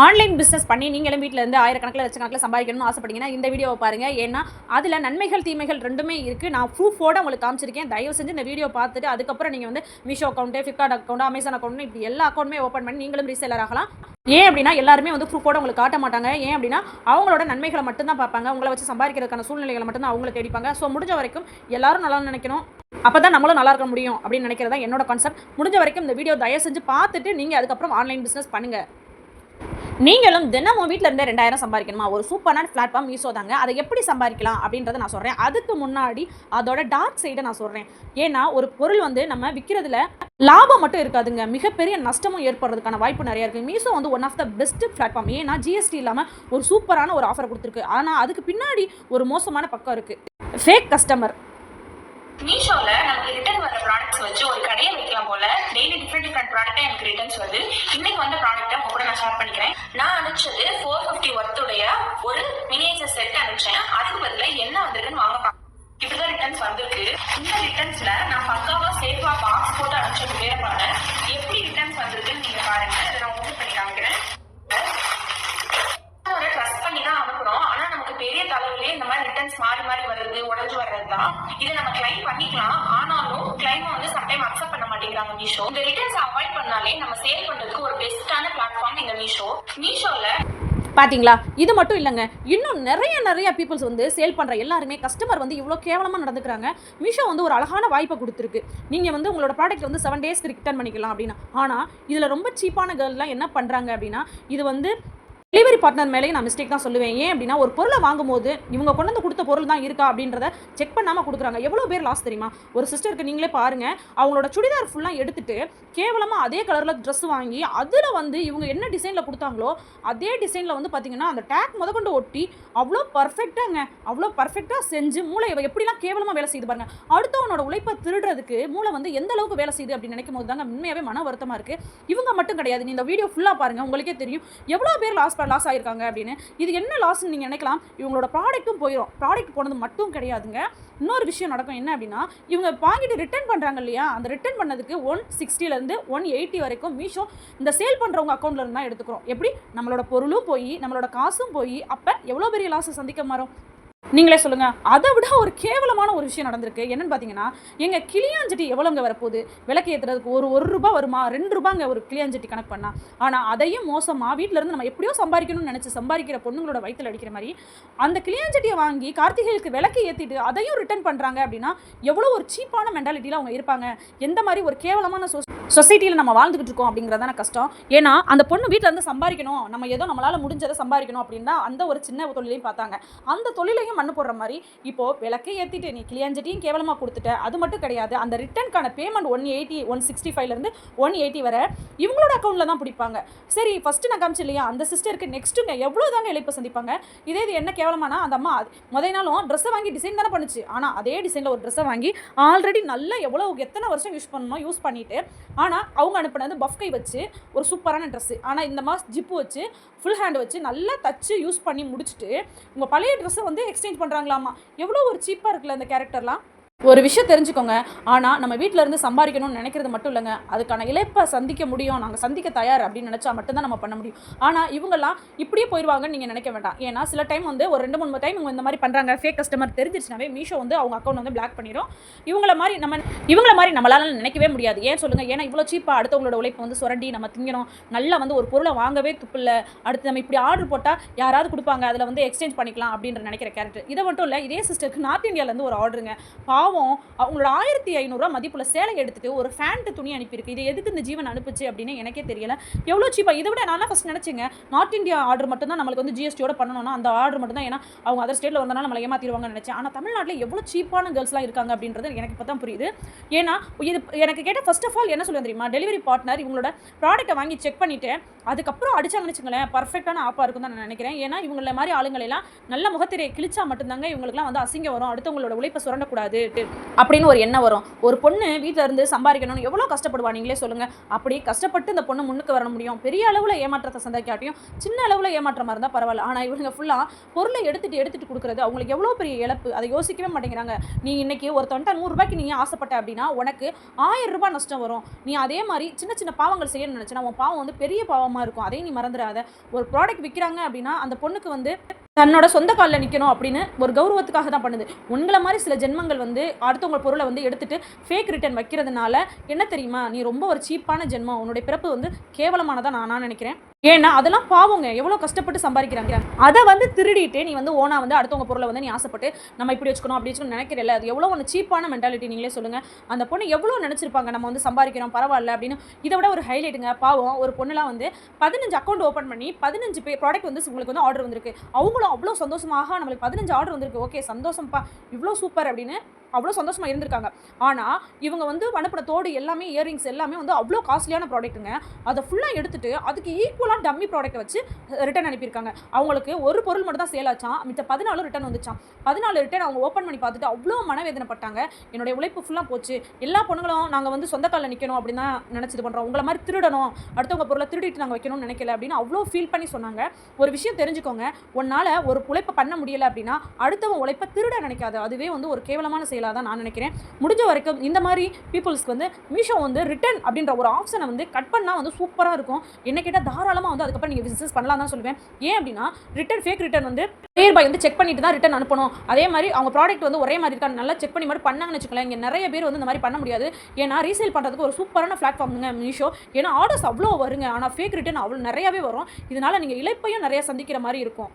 Online business பண்ணி நீங்களும் வீட்டில் இருந்து ஆயிரக்கணக்கில் லட்சக்கணக்கில் சம்பாதிக்கணும்னு ஆசைப்பட்டீங்கன்னா இந்த வீடியோவை பாருங்கள் ஏன்னா அதில் நன்மைகள் தீமைகள் ரெண்டுமே இருக்குது நான் ப்ரூஃபோட உங்களுக்கு காமிச்சிருக்கேன். தயவு செஞ்சு இந்த வீடியோ பார்த்துட்டு அதுக்கப்புறம் நீங்கள் வந்து Meesho account Flipkart account Amazon account இப்படி எல்லா அக்கௌண்ட்டுமே ஓப்பன் பண்ணி நீங்களும் ரீசேலர் ஆகலாம். ஏன் அப்படின்னா எல்லாருமே வந்து ப்ரூஃபோட உங்களுக்கு காட்ட மாட்டாங்க. ஏன் அப்படின்னா அவங்களோட நன்மைகளை மட்டும்தான் பார்ப்பாங்க. உங்களை வச்சு சம்பாதிக்கிறதுக்கான சூழ்நிலைகளை மட்டும்தான் அவங்களை தேடிப்பாங்க. ஸோ முடிஞ்ச வரைக்கும் எல்லாரும் நல்லா நினைக்கணும். அப்போ தான் நம்மளும் நல்லா இருக்க முடியும் அப்படின்னு நினைக்கிறதா என்னோட கான்செப்ட் முடிஞ்ச வரைக்கும் இந்த வீடியோ தயவு செஞ்சு பார்த்துட்டு நீங்கள் அதுக்கப்புறம் ஆன்லைன் பிஸ்னஸ் பண்ணுங்கள் நீங்களும் தினமும் வீட்டில் இருந்தே ரெண்டாயிரம் சம்பாதிக்கணுமா? ஒரு சூப்பரான பிளாட்ஃபார்ம் மீஷோ தாங்க. அதை எப்படி சம்பாதிக்கலாம் அப்படின்றத நான் சொல்கிறேன் அதுக்கு முன்னாடி அதோட டார்க் சைடை நான் சொல்கிறேன் ஏன்னா ஒரு பொருள் வந்து நம்ம விற்கிறதுல லாபம் மட்டும் இருக்காதுங்க. மிகப்பெரிய நஷ்டமும் ஏற்படுறதுக்கான வாய்ப்பு நிறைய இருக்குது மீஷோ வந்து one of the best platform ஏன்னா ஜிஎஸ்டி இல்லாமல் ஒரு சூப்பரான ஒரு ஆஃபர் கொடுத்துருக்கு. ஆனால் அதுக்கு பின்னாடி ஒரு மோசமான பக்கம் இருக்குது ஃபேக் கஸ்டமர் மீஷோவில் நமக்கு ரிட்டர்ன் வர ப்ராடக்ட்ஸ் வச்சு ஒரு கடையை வைக்கலாம் போல. டெய்லி டிஃப்ரெண்ட் டிஃப்ரெண்ட் ப்ராடக்டா எனக்கு ரிட்டர்ன்ஸ் வருது இன்னைக்கு வந்த ப்ராடக்ட்டை உங்க கூட நான் ஷேர் பண்ணிக்கிறேன். நான் அனுப்பிச்சது ஃபோர் ஃபிஃப்டி ஒர்த்துடைய ஒரு மினியேச்சர் செட் அனுப்பிச்சேன். அதுக்கு பதிலாக என்ன வந்திருக்குன்னு வாங்க பார்க்கலாம் இப்படிதான் ரிட்டர்ன்ஸ் வந்திருக்கு. இந்த ரிட்டர்ன்ஸ்ல நான் பக்காவா சேஃபா பாக்ஸ் போட்டு அனுப்பிச்சது வேற பாருங்க. எப்படி ரிட்டர்ன்ஸ் வந்திருக்குன்னு நீங்க பாருங்க. அதை நான் ஓபன் பண்ணி காமிக்கிறேன் ஒரு ட்ரஸ்ட் பண்ணி தான் அனுப்புறோம் ஆனா நமக்கு பெரிய தலைவிலே இந்த மாதிரி ரிட்டர்ன்ஸ் மாறி மாறி வருது உடஞ்சு வர்றது தான் இதை நம்ம கிளைம் பண்ணிக்கலாம் ஆனாலும் கிளைம் வந்து சம்டைம் அக்செப்ட் பண்ண மாட்டேங்கிறாங்க மீஷோ இந்த ரிட்டர்ன்ஸ் அவாய்ட் பண்ணாலே நம்ம சேல் பண்றதுக்கு ஒரு பெஸ்டான பிளாட்ஃபார்ம் இந்த மீஷோ மீஷோல பாத்தீங்களா? இது மட்டும் இல்லைங்க. இன்னும் நிறைய நிறைய பீப்புள்ஸ் வந்து சேல் பண்ணுற எல்லாருமே கஸ்டமர் வந்து இவ்வளோ கேவலமாக நடந்துக்கிறாங்க. மீஷோ வந்து ஒரு அழகான வாய்ப்பை கொடுத்துருக்கு. நீங்கள் வந்து உங்களோட ப்ராடக்ட் வந்து செவன் டேஸ்க்கு ரிட்டர்ன் பண்ணிக்கலாம் அப்படின்னா. ஆனால் இதில் ரொம்ப சீப்பான கேர்ள்லாம் என்ன பண்ணுறாங்க அப்படின்னா இது வந்து டெலிவரி பார்ட்னர் மேலேயும் நான் மிஸ்டேக் தான் சொல்லுவேன். ஏன் அப்படின்னா ஒரு பொருளை வாங்கும்போது இவங்க கொண்டு வந்து கொடுத்த பொருள் தான் இருக்கா அப்படின்றத செக் பண்ணாமல் கொடுக்குறாங்க. எவ்வளோ பேர் லாஸ் தெரியுமா? ஒரு சிஸ்டருக்கு நீங்களே பாருங்கள் அவங்களோட சுடிதார் ஃபுல்லாக எடுத்துட்டு கேவலமாக அதே கலரில் ட்ரெஸ் வாங்கி அதில் வந்து இவங்க என்ன டிசைனில் கொடுத்தாங்களோ அதே டிசைனில் வந்து பார்த்தீங்கன்னா அந்த டேக் முதற்கொண்டு ஒட்டி அவ்வளோ பர்ஃபெக்டாங்க அவ்வளோ பர்ஃபெக்டாக செஞ்சு மூளை எப்படிலாம் கேவலமாக வேலை செய்து பாருங்க. அடுத்தவனோட உழைப்பை திருடுறதுக்கு மூளை வந்து எந்த அளவுக்கு வேலை செய்யுது அப்படின்னு நினைக்கும் போது தாங்க உண்மையாகவே மன வருத்தமாக இருக்குது இவங்க மட்டும் கிடையாது. நீ இந்த வீடியோ ஃபுல்லாக பாருங்கள் உங்களுக்கே தெரியும். எவ்வளோ பேர் லாஸ் லாஸ் ஆகிருக்காங்க அப்படின்னு. இது என்ன லாஸ்ன்னு நீங்கள் நினைக்கலாம். இவங்களோட ப்ராடக்ட்டும் போயிடும் ப்ராடக்ட் போனது மட்டும் கிடையாதுங்க. இன்னொரு விஷயம் நடக்கும். என்ன அப்படின்னா இவங்க வாங்கிட்டு ரிட்டர்ன் பண்ணுறாங்க இல்லையா? அந்த ரிட்டர்ன் பண்ணதுக்கு ஒன் சிக்ஸ்டிலேருந்து ஒன் எயிட்டி வரைக்கும் மீஷோ இந்த சேல் பண்ணுறவங்க அக்கௌண்ட்லேருந்து தான் எடுத்துக்கிறோம். எப்படி? நம்மளோட பொருளும் போய் நம்மளோட காசும் போய் அப்போ எவ்வளோ பெரிய லாஸை சந்திக்க மாறும்? நீங்களே சொல்லுங்க. அதை விட ஒரு கேவலமான ஒரு விஷயம் நடந்திருக்கு. என்னன்னு பார்த்தீங்கன்னா எங்க கிளியாஞ்சட்டி எவ்வளோங்க வரப்போகுது? விளக்கு ஏற்றுறதுக்கு ஒரு ஒரு ரூபா வருமா? ரெண்டு ரூபாங்க ஒரு கிளியாஞ்சட்டி கணக்கு பண்ணா. ஆனால் அதையும் மோசமாக வீட்டிலேருந்து நம்ம எப்படியோ சம்பாதிக்கணும்னு நினச்சி சம்பாதிக்கிற பொண்ணுங்களோட வயிற்றில் அடிக்கிற மாதிரி அந்த கிளியாஞ்சட்டியை வாங்கி கார்த்திகைக்கு விளக்கு ஏற்றிட்டு அதையும் ரிட்டர்ன் பண்ணுறாங்க அப்படின்னா எவ்வளோ ஒரு சீப்பான மென்டாலிட்டியில் அவங்க இருப்பாங்க. எந்த மாதிரி ஒரு கேவலமான சொ சொசைட்டியில் நம்ம வாழ்ந்துகிட்டு இருக்கோம் அப்படிங்கிறதான கஷ்டம். ஏன்னா அந்த பொண்ணு வீட்டில் இருந்து சம்பாதிக்கணும். நம்ம ஏதோ நம்மளால் முடிஞ்சதை சம்பாதிக்கணும் அப்படின்னா அந்த ஒரு சின்ன தொழிலையும் பார்த்தாங்க. அந்த தொழிலையும் மண்ணு போடுற மாதிரி. இப்போது விளக்கே ஏற்றிட்டு நீ கிளியாஞ்சட்டியும் கேவலமாக கொடுத்துட்ட. அது மட்டும் கிடையாது. அந்த ரிட்டர்னுக்கான payment one eighty one sixty ஃபைவ்லேருந்து ஒன் எயிட்டி வர இவங்களோட அக்கௌண்ட்டில் தான் பிடிப்பாங்க. சரி ஃபஸ்ட்டு நான் காமிச்சு இல்லையா? அந்த சிஸ்டருக்கு நெக்ஸ்ட்டுங்க எவ்வளோ தாங்க இழைப்பு சந்திப்பாங்க? இதே இது என்ன கேவலமானா அந்த அம்மா முதல் நாளும் ட்ரெஸ்ஸை வாங்கி டிசைன் தானே பண்ணுச்சு. ஆனால் அதே டிசைனில் ஒரு ட்ரெஸ்ஸை வாங்கி ஆல்ரெடி நல்லா எவ்வளோ எத்தனை வருஷம் யூஸ் பண்ணணும் யூஸ் பண்ணிட்டு ஆனால் அவங்க அனுப்பினது பஃப் கை வச்சு ஒரு சூப்பரான ட்ரெஸ்ஸு ஆனால் இந்த மாதம் ஜிப்பு வச்சு ஃபுல் ஹேண்ட் வச்சு நல்லா தச்சு யூஸ் பண்ணி முடிச்சுட்டு உங்கள் பழைய ட்ரெஸ்ஸை வந்து எக்ஸ்சேஞ்ச் பண்ணுறாங்களாமா எவ்வளோ ஒரு சீப்பாக இருக்குல்ல அந்த கேரக்டர்லாம் ஒரு விஷயம் தெரிஞ்சுக்கோங்க. ஆனால் நம்ம வீட்டில் இருந்து சம்பாதிக்கணும்னு நினைக்கிறது மட்டும் இல்லைங்க. அதுக்கான இழப்பை சந்திக்க முடியும். நாங்கள் சந்திக்க தயார் அப்படின்னு நினச்சா மட்டும்தான் நம்ம பண்ண முடியும். ஆனால் இவங்கெல்லாம் இப்படியே போயிடுவாங்கன்னு நீங்கள் நினைக்க வேண்டாம். ஏன்னா சில டைம் வந்து ஒரு ரெண்டு மூணு டைம் இவங்க இந்த மாதிரி பண்ணுறாங்க ஃபேக் கஸ்டமர் தெரிஞ்சிருச்சுனாவே மீஷோ வந்து அவங்க அக்கௌண்ட் வந்து பிளாக் பண்ணிடும் இவங்கள மாதிரி நம்ம இவங்கள மாதிரி நம்மளால நினைக்கவே முடியாது. ஏன் சொல்லுங்கள் ஏன்னா இவ்வளோ சீப்பாக அடுத்தவங்களோட உழைப்பு வந்து சுரண்டி நம்ம திங்கணும். நல்லா வந்து ஒரு பொருளை வாங்கவே துப்பில்ல அடுத்து நம்ம இப்படி ஆர்டர் போட்டால் யாராவது கொடுப்பாங்க. அதில் வந்து எக்ஸ்சேஞ்ச் பண்ணிக்கலாம் அப்படின்ற நினைக்கிற கேரக்டர் இதை மட்டும் இல்லை இதே சிஸ்டருக்கு நார்த் இந்தியாவிலேருந்து ஒரு ஆர்டருங்க பாவம் அவங்களோட ஆயிரத்தி ஐநூறுரூவா மதிப்புள்ள சேலை எடுத்துட்டு ஒரு ஃபேண்ட் துணி அனுப்பியிருக்கு. இது எதுக்கு இந்த ஜீவன் அனுப்புச்சு அப்படின்னு எனக்கே தெரியல. எவ்வளோ சீப்பாக இதை விட நான் ஃபஸ்ட் நினச்சிங்க. நார்த் இந்தியா ஆர்டர் மட்டும் தான் நம்மளுக்கு வந்து ஜிஎஸ்டியோட பண்ணணும்னா அந்த ஆர்டர் மட்டும் தான். ஏன்னா அவங்க அதர் ஸ்டேட்டில் வந்தனால நம்மளை ஏமாத்திடுவாங்கன்னு நினச்சேன். ஆனால் தமிழ்நாட்டில் எவ்வளோ சீப்பான கேர்ள்ஸ்லாம் இருக்காங்க அப்படின்றது எனக்கு இப்போ தான் புரியுது. ஏன்னா இது எனக்கு கேட்ட ஃபர்ஸ்ட் ஆஃப் ஆல் என்ன சொல்லுவேன் தெரியுமா? டெலிவரி பார்ட்னர் இவங்களோட ப்ராடக்ட்டை வாங்கி செக் பண்ணிவிட்டு அதுக்கப்புறம் அடிச்சாங்கன்னு வச்சுங்களேன் பர்ஃபெக்டான ஆப்பாக இருக்கும் தான் நான் நினைக்கிறேன். ஏன்னா இவங்கள மாதிரி ஆளுங்களெல்லாம் நல்ல முகத்திரையை கிழிச்சா மட்டும்தாங்க இவங்களுக்குலாம் வந்து அசிங்கம் வரும். அடுத்தவங்களோட உழைப்பை சுரண்டக்கூடாது. அப்படின்னு ஒரு எண்ணம் வரும். ஒரு பொண்ணு வீட்டில் இருந்து சம்பாதிக்கணும்னு எவ்வளோ கஷ்டப்படுவா? நீங்களே சொல்லுங்கள் அப்படி கஷ்டப்பட்டு இந்த பொண்ணு முன்னுக்கு வர முடியும். பெரிய அளவில் ஏமாற்றத்தை சந்திக்காட்டியும் சின்ன அளவில் ஏமாற்றமாக இருந்தால் பரவாயில்ல. ஆனால் இவங்க ஃபுல்லாக பொருளை எடுத்துகிட்டு எடுத்துட்டு கொடுக்குறது அவங்களுக்கு எவ்வளோ பெரிய இழப்பு? அதை யோசிக்கவே மாட்டேங்கிறாங்க. நீ இன்னைக்கு ஒருத்தவன்ட்ட நூறுரூபாய்க்கு நீங்கள் ஆசைப்பட்ட அப்படின்னா உனக்கு ஆயிரம் ரூபாய் நஷ்டம் வரும். நீ அதே மாதிரி சின்ன சின்ன பாவங்கள் செய்யணும்னு நினச்சினா உன் பாவம் வந்து பெரிய பாவமாக இருக்கும். அதையும் நீ மறந்துடாத. ஒரு ப்ராடக்ட் விற்கிறாங்க அப்படின்னா அந்த பொண்ணுக்கு வந்து தன்னோட சொந்த காலில் நிற்கணும் அப்படின்னு ஒரு கௌரவத்துக்காக தான் பண்ணுது. உங்களை மாதிரி சில ஜென்மங்கள் வந்து அடுத்தவங்க பொருளை வந்து எடுத்துட்டு ஃபேக் ரிட்டர்ன் வைக்கிறதுனால என்ன தெரியுமா? நீ ரொம்ப ஒரு சீப்பான ஜென்மம். உன்னுடைய பிறப்பு வந்து கேவலமானதாக நான் நான் நினைக்கிறேன். ஏன்னா அதெல்லாம் பாவங்க. எவ்வளோ கஷ்டப்பட்டு சம்பாதிக்கிறாங்க? அதை வந்து திருடிட்டு நீ வந்து ஓனா வந்து அடுத்தவங்க பொருளை வந்து நீ ஆசைப்பட்டு நம்ம இப்படி வச்சுக்கணும் அப்படி வச்சுக்கணும் நினைக்கிறல அது எவ்வளோ ஒன்று சீப்பான மென்டாலிட்டி நீங்களே சொல்லுங்கள் அந்த பொண்ணு எவ்வளோ நினச்சிருப்பாங்க? நம்ம வந்து சம்பாதிக்கிறோம் பரவாயில்ல அப்படின்னு. இதை விட ஒரு ஹைலைட்டுங்க பாவம் ஒரு பொண்ணுலாம் வந்து பதினஞ்சு அக்கௌண்ட் ஓப்பன் பண்ணி பதினஞ்சு பே ப்ராடக்ட் வந்து உங்களுக்கு வந்து ஆர்டர் வந்திருக்கு. அவங்களும் அவ்வளோ சந்தோஷமாக நம்மளுக்கு பதினஞ்சு ஆர்டர் வந்திருக்கு. ஓகே சந்தோஷம்ப்பா. இவ்வளோ சூப்பர் அப்படின்னு அவ்வளோ சந்தோஷமாக இருந்திருக்காங்க. ஆனால் இவங்க வந்து அனுப்பின தோடு எல்லாமே இயரிங்ஸ் எல்லாமே வந்து அவ்வளோ காஸ்ட்லியான ப்ராடக்ட்டுங்க அதை ஃபுல்லாக எடுத்துட்டு அதுக்கு ஈக்குவலாக டம்மி ப்ராடக்ட்டை வச்சு ரிட்டர்ன் அனுப்பியிருக்காங்க. அவங்களுக்கு ஒரு பொருள் மட்டும் தான் சேல் ஆச்சான் மித்த பதினாலு ரிட்டர்ன் வந்துச்சான் பதினாலு ரிட்டர்ன் அவங்க ஓப்பன் பண்ணி பார்த்துட்டு அவ்வளோ மனவேதனைப்பட்டாங்க. என்னுடைய உழைப்பு ஃபுல்லாக போச்சு. எல்லா பொண்ணுங்களும் நாங்கள் வந்து சொந்த காலில் நிற்கணும் அப்படின்னு தான் நினச்சிது பண்ணுறோம் உங்களை மாதிரி திருடணும். அடுத்தவங்க பொருளை திருடிட்டு நாங்கள் வைக்கணும்னு நினைக்கல அப்படின்னு அவ்வளோ ஃபீல் பண்ணி சொன்னாங்க. ஒரு விஷயம் தெரிஞ்சுக்கோங்க. உன்னால் ஒரு உழைப்பை பண்ண முடியல அப்படின்னா அடுத்தவங்க உழைப்பை திருட நினைக்காது. அதுவே வந்து ஒரு கேவலமான செயல் செயலாக தான் நான் நினைக்கிறேன். முடிஞ்ச வரைக்கும் இந்த மாதிரி பீப்புள்ஸ்க்கு வந்து மீஷோ வந்து ரிட்டர்ன் அப்படின்ற ஒரு ஆப்ஷனை வந்து கட் பண்ணால் வந்து சூப்பராக இருக்கும். என்ன கேட்டால் தாராளமாக வந்து அதுக்கப்புறம் நீங்கள் பிஸ்னஸ் பண்ணலாம் தான் சொல்லுவேன். ஏன் அப்படின்னா ரிட்டர்ன் ஃபேக் ரிட்டர்ன் வந்து பேர் பாய் வந்து செக் பண்ணிட்டு தான் ரிட்டர்ன் அனுப்பணும். அதே மாதிரி அவங்க ப்ராடக்ட் வந்து ஒரே மாதிரி இருக்கான்னு நல்லா செக் பண்ணி மட்டும் பண்ணாங்கன்னு வச்சுக்கலாம் இங்கே நிறைய பேர் வந்து இந்த மாதிரி பண்ண முடியாது. ஏன்னா ரீசேல் பண்ணுறதுக்கு ஒரு சூப்பரான பிளாட்ஃபார்முங்க மீஷோ. ஏன்னா ஆர்டர்ஸ் அவ்வளோ வருங்க. ஆனால் ஃபேக் ரிட்டர்ன் அவ்வளோ நிறையவே வரும். இதனால நீங்கள் இழப்பையும் நிறைய சந்திக்கிற மாதிரி இருக்கும்.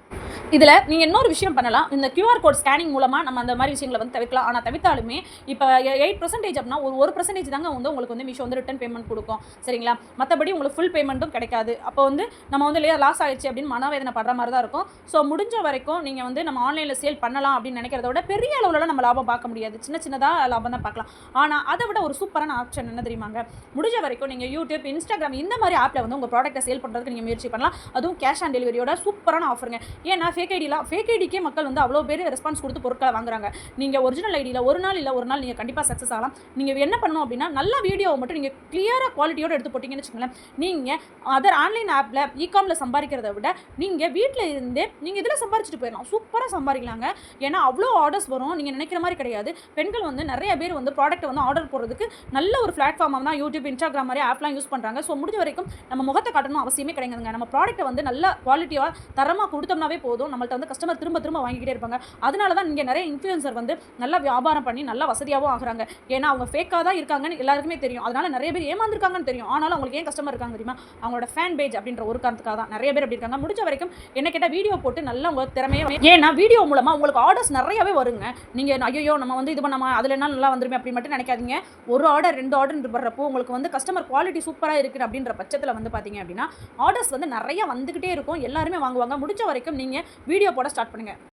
இதில் நீங்கள் இன்னொரு விஷயம் பண்ணலாம். இந்த கியூஆர் கோட் ஸ்கேனிங் மூலமாக நம்ம அந்த மாதிரி விஷயங்களை வந்து தவிர்க்கலாம். ஆனால் தவிர்த்தாலுமே இப்போ எயிட் பர்சன்டேஜ் அப்படின்னா ஒரு ஒரு பர்சன்டேஜ் தாங்க வந்து உங்களுக்கு வந்து மீஷோ வந்து ரிட்டன் பேமெண்ட் கொடுக்கும். சரிங்களா? மற்றபடி உங்களுக்கு ஃபுல் பேமெண்ட்டும் கிடைக்காது. அப்போ வந்து நம்ம வந்து இல்லையா லாஸ் ஆகிடுச்சு அப்படின்னு மனவேதனை படுற மாதிரி தான் இருக்கும். ஸோ முடிஞ்ச வரைக்கும் நீங்கள் வந்து நம்ம ஆன்லைனில் சேல் பண்ணலாம் அப்படின்னு நினைக்கிறத விட பெரிய அளவில் நம்ம லாபம் பார்க்க முடியாது. சின்ன சின்னதாக லாபம் தான் பார்க்கலாம். ஆனால் அதை விட ஒரு சூப்பரான ஆப்ஷன் என்ன தெரியுமாங்க முடிஞ்ச வரைக்கும் நீங்கள் யூடியூப் இன்ஸ்டாகிராம் இந்த மாதிரி ஆப்பில் வந்து உங்கள் ப்ராடக்ட்டை சேல் பண்ணுறதுக்கு நீங்கள் முயற்சி பண்ணலாம். அதுவும் கேஷ் ஆன் டெலிவரியோட சூப்பரான ஆஃபருங்க ஏன்னா ஃபேக் ஐடிலாம் ஃபேக் ஐடிக்கே மக்கள் வந்து அவ்வளோ பேர் ரெஸ்பான்ஸ் கொடுத்து பொருட்களை வாங்குறாங்க. நீங்கள் ஒரிஜினல் ஐடியில் ஒரு நாள் இல்லை ஒரு நாள் நீங்கள் கண்டிப்பாக சக்ஸஸ் ஆகலாம். நீங்கள் என்ன பண்ணணும் அப்படின்னா நல்ல வீடியோவை மட்டும் நீங்கள் கிளியராக குவாலிட்டியோடு எடுத்து போட்டிங்கன்னு வச்சுக்கோங்களேன். நீங்கள் அதர் ஆன்லைன் ஆப்பில் இகாமில் சம்பாதிக்கிறத விட நீங்கள் வீட்டில் இருந்தே நீங்கள் இதில் சம்பாரிச்சிட்டு போயிடலாம் சூப்பராக சம்பாதிக்கலாங்க. ஏன்னா அவ்வளோ ஆர்டர்ஸ் வரும். நீங்கள் நினைக்கிற மாதிரி கிடையாது. பெண்கள் வந்து நிறைய பேர் வந்து ப்ராடக்ட்டை வந்து ஆர்டர் போடுறதுக்கு நல்ல ஒரு பிளாட்ஃபார்மாக தான் யூடியூப் இன்ஸ்டாகிராம் மாதிரி ஆப்லாம் யூஸ் பண்ணுறாங்க ஸோ முடிஞ்ச வரைக்கும் நம்ம முகத்தை காட்டணும் அவசியமே கிடையாதுங்க. நம்ம ப்ராடக்ட்டை வந்து நல்ல குவாலிட்டியாக தரமாக கொடுத்தோம்னாவே போதும். நம்மள்ட்ட வந்து கஸ்டமர் திரும்ப திரும்ப வாங்கிக்கிட்டே இருப்பாங்க. அதனால தான் நீங்கள் நிறைய இன்ஃப்ளூயன்சர் வந்து நல்லா வியாபாரம் பண்ணி நல்லா வசதியாகவும் ஆகுறாங்க. ஏன்னா அவங்க ஃபேக்காக தான் இருக்காங்கன்னு எல்லாருக்குமே தெரியும். அதனால நிறைய பேர் ஏமாந்துருக்காங்கன்னு தெரியும். ஆனாலும் அவங்களுக்கு ஏன் கஸ்டமர் இருக்காங்க தெரியுமா? அவங்களோட ஃபேன் பேஜ் அப்படின்ற ஒரு காரணத்துக்காக தான். நிறைய பேர் அப்படி இருக்காங்க. முடிஞ்ச வரைக்கும் என்ன கேட்டால் வீடியோ போட்டு நல்லா உங்கள் திறமையை ஏன்னா வீடியோ மூலமாக உங்களுக்கு ஆர்டர்ஸ் நிறையவே வருங்க. நீங்கள் ஐயோ நம்ம வந்து இது பண்ணாமல் அதில் என்ன நல்லா வந்துருமே அப்படின்னு மட்டும் நினைக்காதீங்க. ஒரு ஆர்டர் ரெண்டு ஆர்டர் வர்றப்போ உங்களுக்கு வந்து கஸ்டமர் குவாலிட்டி சூப்பராக இருக்குது அப்படின்ற பட்சத்தில் வந்து பார்த்தீங்க அப்படின்னா ஆர்டர்ஸ் வந்து நிறைய வந்துக்கிட்டே இருக்கும். எல்லாருமே வாங்குவாங்க. முடிஞ்ச வரைக்கும் நீங்கள் வீடியோ போட ஸ்டார்ட் பண்ணுங்கள்